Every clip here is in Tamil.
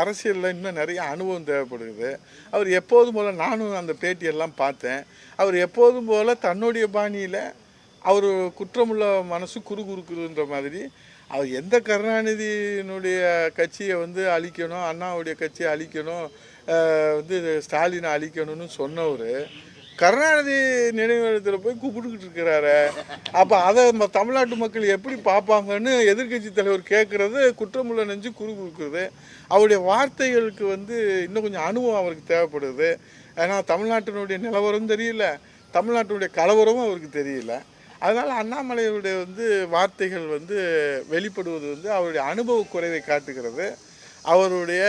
அரசியலில் இன்னும் நிறைய அனுபவம் தேவைப்படுது. அவர் எப்போதும் போல் நானும் அந்த பேட்டியெல்லாம் பார்த்தேன். அவர் எப்போதும் போல் தன்னுடைய பாணியில் அவர் குற்றமுள்ள மனசு குறுகுறுக்குதுன்ற மாதிரி அவர் எந்த கருணாநிதியினுடைய கட்சியை வந்து அழிக்கணும் அண்ணாவுடைய கட்சியை அழிக்கணும் வந்து ஸ்டாலினை அழிக்கணும்னு சொன்னவர் கருணாநிதி நினைவிடத்தில் போய் கூப்பிட்டுக்கிட்டு இருக்கிறாரு. அப்போ அதை ம- தமிழ்நாட்டு மக்கள் எப்படி பார்ப்பாங்கன்னு எதிர்க்கட்சி தலைவர் கேட்குறது குற்றமுள்ள நெஞ்சு குறு கொடுக்குறது அவருடைய வார்த்தைகளுக்கு வந்து இன்னும் கொஞ்சம் அனுபவம் அவருக்கு தேவைப்படுது. ஏன்னா தமிழ்நாட்டினுடைய நிலவரம் தெரியல. தமிழ்நாட்டினுடைய கலவரமும் அவருக்கு தெரியல. அதனால் அண்ணாமலையுடைய வந்து வார்த்தைகள் வந்து வெளிப்படுவது வந்து அவருடைய அனுபவ குறைவை காட்டுகிறது. அவருடைய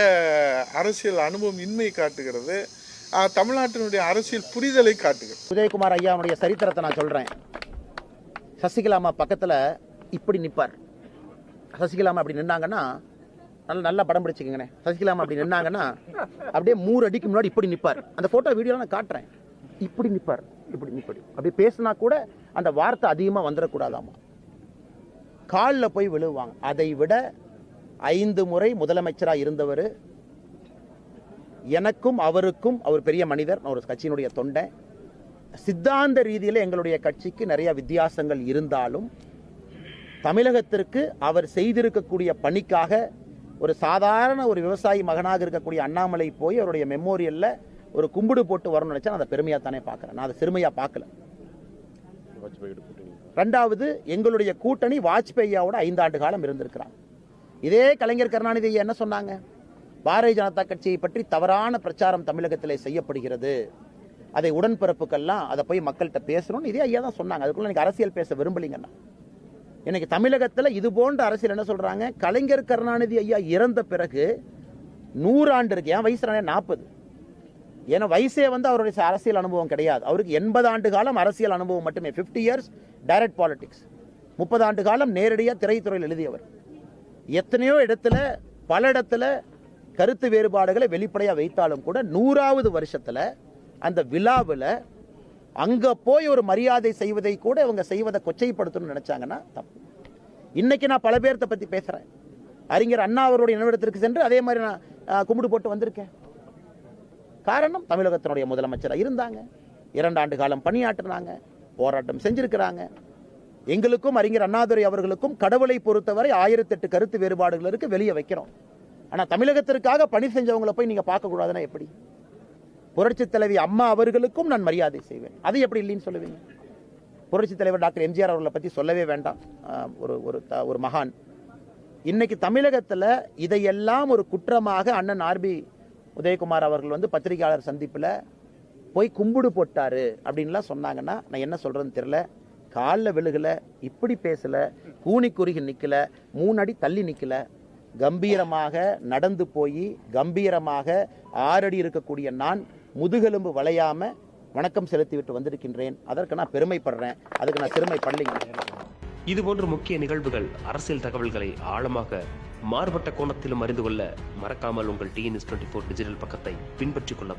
அரசியல் அனுபவம் இன்மை காட்டுகிறது. தமிழ்நாட்டினுடைய அரசியல் புரிதலை காட்டுகிறது. உதயகுமார் ஐயாவுடைய சரித்திரத்தை நான் சொல்றேன். சசிகலாமா பக்கத்தில் பக்கத்துல இப்படி நிற்பார் சசிகலாமா அப்படி நின்னாங்கன்னா நல்ல நல்லா படம் பிடிச்சிக்கங்கண்ணே. சசிகலாமா அப்படி நின்னாங்கன்னா அப்படியே மூணு அடிக்கு முன்னாடி இப்படி நிற்பார் அந்த ஃபோட்டோ வீடியோ நான் காட்டுறேன். இப்படி நிற்பார் இப்படி நிற்படி அப்படி பேசினா கூட அந்த வார்த்தை அதிகமா வந்துடக்கூடாதாமா? காலில் போய் விழுவாங்க. அதை விட ஐந்து முறை முதலமைச்சராக இருந்தவர் எனக்கும் அவருக்கும் அவர் பெரிய மனிதர் நான் ஒரு கட்சியினுடைய தொண்டை. சித்தாந்த ரீதியில் எங்களுடைய கட்சிக்கு நிறைய வித்தியாசங்கள் இருந்தாலும் தமிழகத்திற்கு அவர் செய்திருக்கக்கூடிய பணிக்காக ஒரு சாதாரண ஒரு விவசாயி மகனாக இருக்கக்கூடிய அண்ணாமலை போய் அவருடைய மெமோரியலில் ஒரு கும்பிடு போட்டு வரணும்னு நினச்சா நான் அதை பெருமையாக தானே பார்க்குறேன். நான் அதை சிறுமையாக பார்க்கல. ரெண்டாவது எங்களுடைய கூட்டணி வாஜ்பேயாவோட ஐந்தாண்டு காலம் இருந்திருக்கிறாங்க இதே கலைஞர் கருணாநிதி என்ன சொன்னாங்க? பாரதிய ஜனதா கட்சியை பற்றி தவறான பிரச்சாரம் தமிழகத்தில் செய்யப்படுகிறது. அதை உடன்பிறப்புக்கெல்லாம் அதை போய் மக்கள்கிட்ட பேசணும்னு இதே ஐயா தான் சொன்னாங்க. அதுக்குள்ள எனக்கு அரசியல் பேச விரும்பலீங்கன்னா. எனக்கு தமிழகத்தில் இது போன்ற அரசியல் என்ன சொல்றாங்க? கலைஞர் கருணாநிதி ஐயா இறந்த பிறகு நூறாண்டு இருக்கு. என் வயசு நாற்பது. ஏன்னா வயசே வந்து அவருடைய அரசியல் அனுபவம் கிடையாது. அவருக்கு எண்பது ஆண்டு காலம் அரசியல் அனுபவம் மட்டுமே. 50 இயர்ஸ் டைரக்ட் பாலிடிக்ஸ் முப்பது ஆண்டு காலம் நேரடியாக திரைத்துறையில் எழுதியவர். எத்தனையோ இடத்துல பல இடத்துல கருத்து வேறுபாடுகளை வெளிப்படையாக வைத்தாலும் கூட நூறாவது வருஷத்துல அந்த விழாவில் அங்க போய் ஒரு மரியாதை செய்வதை கூட இவங்க செய்வதை கொச்சைப்படுத்தணும்னு நினைச்சாங்கன்னா தப்பு. இன்னைக்கு நான் பல பேர்த்த பத்தி பேசுறேன். அறிஞர் அண்ணா அவருடைய நினைவிடத்திற்கு சென்று அதே மாதிரி நான் கும்பிடு போட்டு வந்திருக்கேன். காரணம் தமிழகத்தினுடைய முதலமைச்சராக இருந்தாங்க. இரண்டு ஆண்டு காலம் பணியாற்றினாங்க போராட்டம் செஞ்சிருக்கிறாங்க. எங்களுக்கும் அறிஞர் அண்ணாதுரை அவர்களுக்கும் கடவுளை பொறுத்தவரை ஆயிரத்தெட்டு கருத்து வேறுபாடுகளுக்கு வெளியே வைக்கிறோம். ஆனால் தமிழகத்திற்காக பணி செஞ்சவங்களை போய் நீங்கள் பார்க்கக்கூடாதுன்னா எப்படி? புரட்சி தலைவி அம்மா அவர்களுக்கும் நான் மரியாதை செய்வேன். அது எப்படி இல்லைன்னு சொல்லுவீங்க? புரட்சி தலைவர் டாக்டர் எம்ஜிஆர் அவர்களை பற்றி சொல்லவே வேண்டாம். ஒரு ஒரு த- ஒரு மகான். இன்னைக்கு தமிழகத்தில் இதையெல்லாம் ஒரு குற்றமாக அண்ணன் ஆர்பி உதயகுமார் அவர்கள் வந்து பத்திரிகையாளர் சந்திப்பில் போய் கும்பிடு போட்டார் அப்படின்லாம் சொன்னாங்கன்னா நான் என்ன சொல்கிறேன்னு தெரில காலில் விழுகல இப்படி பேசல கூனி குறுகி நிற்கலை மூணு அடி தள்ளி நிற்கலை கம்பீரமாக நடந்து போய் கம்பீரமாக ஆறடி இருக்கக்கூடிய நான் முதுகெலும்பு வளையாம வணக்கம் செலுத்திவிட்டு வந்திருக்கின்றேன். அதற்கு நான் பெருமைப்படுறேன். அதுக்கு நான் சிறுமைப்படலைங்க. இதுபோன்ற முக்கிய நிகழ்வுகள் அரசியல் தகவல்களை ஆழமாக மாறுபட்ட கோணத்திலும் அறிந்து கொள்ள மறக்காமல் உங்கள் டிஎன்எஸ் டுவெண்ட்டி ஃபோர் டிஜிட்டல் பக்கத்தை பின்பற்றிக் கொள்ளவும்.